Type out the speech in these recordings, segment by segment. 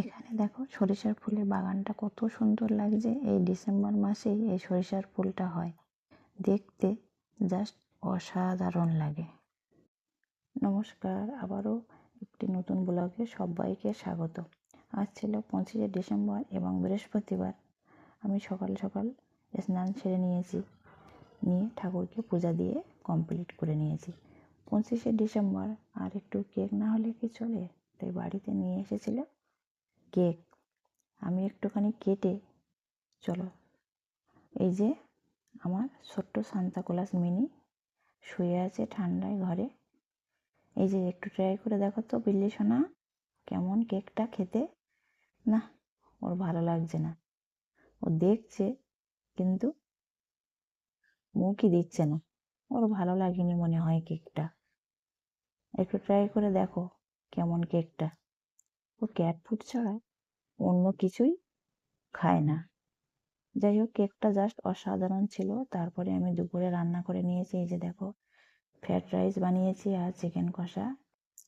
এখানে দেখো সরিষার ফুলের বাগানটা কত সুন্দর লাগছে। এই ডিসেম্বর মাসেই এই সরিষার ফুলটা হয়। দেখতে জাস্ট অসাধারণ লাগে। নমস্কার, আবারও একটি নতুন ব্লগে সবাইকে স্বাগত। আজ ছিল পঁচিশে ডিসেম্বর এবং বৃহস্পতিবার। আমি সকাল সকাল স্নান সেরে নিয়েছি, নিয়ে ঠাকুরকে পূজা দিয়ে কমপ্লিট করে নিয়েছি। পঁচিশে ডিসেম্বর, আর একটু কেক না হলে কি চলে? তাই বাড়িতে নিয়ে এসেছিল কেক। আমি একটুখানি কেটে, চলো। এই যে আমার ছোট্ট সান্তাকোলাস মিনি শুয়ে আছে ঠান্ডায় ঘরে। এই যে একটু ট্রাই করে দেখো তো বিল্লি সোনা কেমন কেকটা খেতে। না, ওর ভালো লাগছে না। ও দেখছে, কিন্তু মুখই দিচ্ছে না। ওর ভালো লাগেনি মনে হয় কেকটা। একটু ট্রাই করে দেখো কেমন কেকটা। ও ক্যাট ফুড ছাড়া অন্য কিছুই খায় না। যাই হোক, কেকটা জাস্ট অসাধারণ ছিল। তারপরে আমি দুপুরে রান্না করে নিয়েছি। এই যে দেখো ফ্রায়েড রাইস বানিয়েছি আর চিকেন কষা।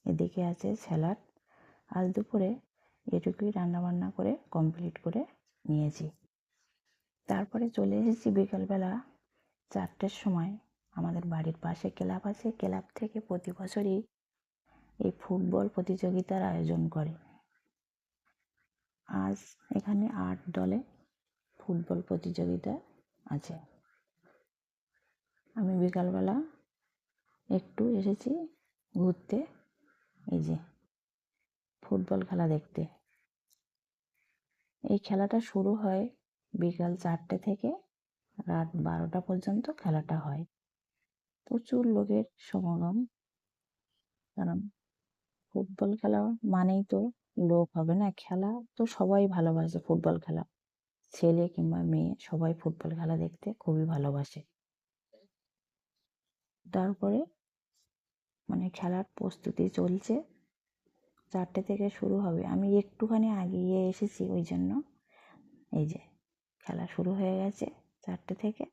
এদিকে আছে স্যালাড আজ দুপুরে এটুকুই রান্না বান্না করে কমপ্লিট করে নিয়েছি। তারপরে চলে এসেছি বিকালবেলা চারটের সময়। আমাদের বাড়ির পাশে ক্লাব আছে। ক্লাব থেকে প্রতি বছরই এই ফুটবল প্রতিযোগিতার আয়োজন করে। আজ এখানে আট দলে ফুটবল প্রতিযোগিতা আছে। আমি বিকালবেলা একটু এসেছি ঘুরতে, এই যে ফুটবল খেলা দেখতে। এই খেলাটা শুরু হয় বিকাল চারটে থেকে রাত বারোটা পর্যন্ত খেলাটা হয়। প্রচুর লোকের সমাগম। কারণ ফুটবল খেলা মানেই তো লোক হবে না, খেলা তো সবাই ভালোবাসে ফুটবল খেলা। ছেলে কিংবা মেয়ে সবাই ফুটবল খেলা দেখতে খুবই ভালোবাসে। তারপরে মানে খেলার প্রস্তুতি চলছে। চারটে থেকে শুরু হবে। আমি একটুখানি আগিয়ে এসেছি ওই জন্য এই যে খেলা শুরু হয়ে গেছে চারটে থেকে।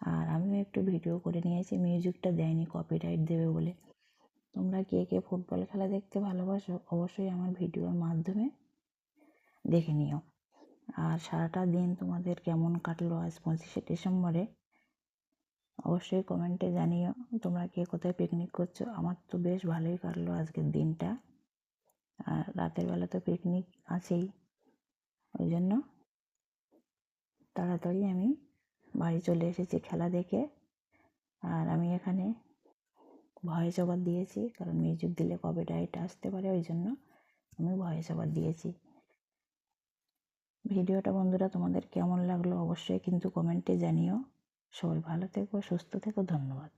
আর আমিও একটু ভিডিও করে নিয়েছি। মিউজিকটা দেয়নি কপিরাইট দেবে বলে। তোমরা কে কে ফুটবল খেলা দেখতে ভালোবাসো অবশ্যই আমার ভিডিওর মাধ্যমে দেখে নিও। আর সারাটা দিন তোমাদের কেমন কাটলো আজ পঁচিশে ডিসেম্বরে অবশ্যই কমেন্টে জানিও তোমরা কে কোথায় পিকনিক করছ। আমার তো বেশ ভালোই কাটলো আজকের দিনটা। আর রাতের বেলা তো পিকনিক আছেই। ওই জন্য তাড়াতাড়ি আমি বাড়ি চলে এসেছি খেলা দেখে। আর আমি এখানে ভয়েস ওভার দিয়েছি, কারণ মিউজিক দিলে কবে ডাইট আসতে পারে ওই জন্য আমি ভয়ে ওভার দিয়েছি। ভিডিওটা বন্ধুরা তোমাদের কেমন লাগল অবশ্যই কিন্তু কমেন্টে জানিও। সবাই ভালো থেকো, সুস্থ থেকো, ধন্যবাদ।